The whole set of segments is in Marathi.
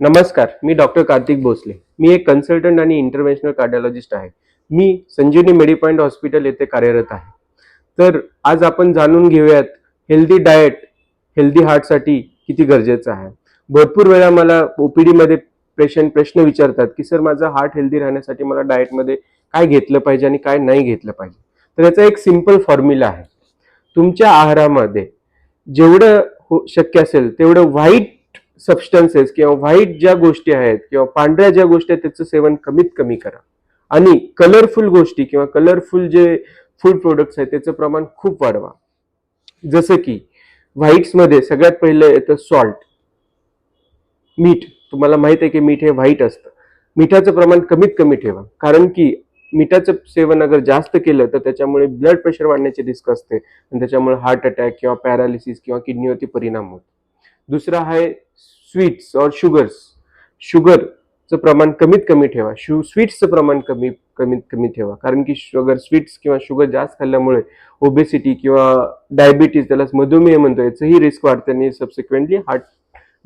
नमस्कार मी डॉक्टर कार्तिक भोसले. मी एक कन्सल्टंट आणि इंटरव्हेन्शनल कार्डिओलॉजिस्ट आहे. मी संजीवनी मेडिपॉइंट हॉस्पिटल येथे कार्यरत आहे. तर आज आपण जाणून घेऊयात हेल्दी डाएट हेल्दी हार्टसाठी किती गरजेचं आहे. भरपूर वेळा मला ओपीडीमध्ये पेशंट प्रश्न विचारतात की सर माझं हार्ट हेल्दी राहण्यासाठी मला डाएटमध्ये काय घेतलं पाहिजे आणि काय नाही घेतलं पाहिजे? तर याचा एक सिंपल फॉर्म्युला आहे. तुमच्या आहारामध्ये जेवढं हो शक्य असेल तेवढं व्हाईट सबस्टन्सेस किंवा व्हाईट ज्या गोष्टी आहेत किंवा पांढऱ्या ज्या गोष्टी आहेत त्याचं सेवन कमीत कमी करा. आणि कलरफुल गोष्टी किंवा कलरफुल जे फूड प्रोडक्ट्स आहेत त्याचं प्रमाण खूप वाढवा. जसं की व्हाईट्समध्ये सगळ्यात पहिलं येतं सॉल्ट मीठ. तुम्हाला माहीत आहे की मीठ हे व्हाईट असतं. मिठाचं प्रमाण कमीत कमी ठेवा. कारण की मिठाचं सेवन अगर जास्त केलं तर त्याच्यामुळे ब्लड प्रेशर वाढण्याचे रिस्क असते. आणि त्याच्यामुळे हार्ट अटॅक किंवा पॅरालिसिस किंवा किडनीवरती परिणाम होतो. दुसरा आहे स्वीट्स और शुगर्स. शुगरचं प्रमाण कमीत कमी ठेवा. शु स्वीट्सचं प्रमाण कमी कमीत कमी ठेवा. कारण की शुगर स्वीट्स किंवा शुगर जास्त खाल्ल्यामुळे ओबेसिटी किंवा डायबिटीज त्याला मधुमेह म्हणतो. याचंही रिस्क वाढते आणि सबसिक्वेंटली हार्ट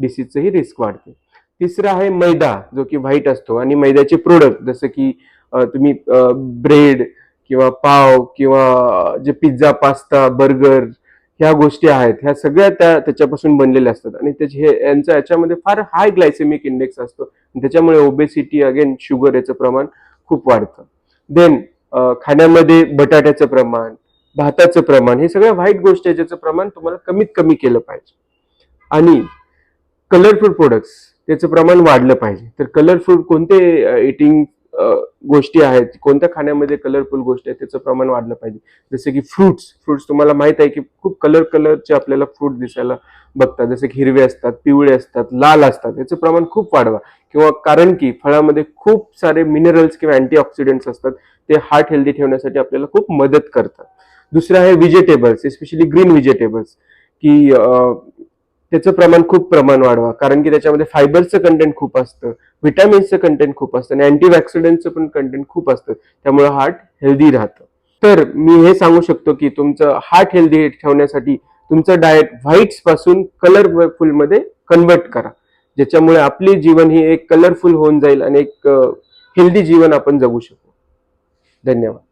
डिसीजचंही रिस्क वाढते. तिसरा आहे मैदा जो की व्हाईट असतो आणि मैद्याचे प्रोडक्ट जसं की तुम्ही ब्रेड किंवा पाव किंवा जे पिझ्झा पास्ता बर्गर ह्या गोष्टी आहेत. ह्या सगळ्या त्या त्याच्यापासून बनलेल्या असतात. आणि त्याचे हे यांचा याच्यामध्ये फार हाय ग्लायसेमिक इंडेक्स असतो. आणि त्याच्यामुळे ओबेसिटी अगेन शुगर याचं प्रमाण खूप वाढतं. देन खाण्यामध्ये बटाट्याचं प्रमाण भाताचं प्रमाण हे सगळ्या वाईट गोष्टी आहे ज्याचं प्रमाण तुम्हाला कमीत कमी केलं पाहिजे. आणि कलरफुल प्रोडक्ट्स त्याचं प्रमाण वाढलं पाहिजे. तर कलरफुल कोणते इटिंग गोष्टी आहेत. कोणत्या खाण्यामध्ये कलरफुल गोष्टी आहेत त्याचं प्रमाण वाढलं पाहिजे. जसे की फ्रुट्स फ्रुट्स तुम्हाला माहीत आहे की खूप कलर कलरचे आपल्याला फ्रूट दिसायला बघतात. जसे की हिरवे असतात पिवळे असतात लाल असतात. याचं प्रमाण खूप वाढवा. किंवा कारण की फळामध्ये खूप सारे मिनरल्स किंवा अँटीऑक्सिडंट्स असतात. ते हार्ट हेल्दी ठेवण्यासाठी आपल्याला खूप मदत करतात. दुसरं आहे व्हिजिटेबल्स एस्पेशली ग्रीन व्हिजिटेबल्स की त्याचं प्रमाण खूप प्रमाण वाढवा. कारण की त्याच्यामध्ये फायबरचं कंटेंट खूप असतं व्हिटॅमिन्सचं कंटेंट खूप असतं आणि अँटीऑक्सिडंटचं पण कंटेंट खूप असतं. त्यामुळे हार्ट हेल्दी राहतं. तर मी हे सांगू शकतो की तुमचं हार्ट हेल्दी ठेवण्यासाठी तुमचं डाएट व्हाईट्सपासून कलरफुलमध्ये कन्वर्ट करा. ज्याच्यामुळे आपली जीवन ही एक कलरफुल होऊन जाईल आणि एक हेल्दी जीवन आपण जगू शकू. धन्यवाद.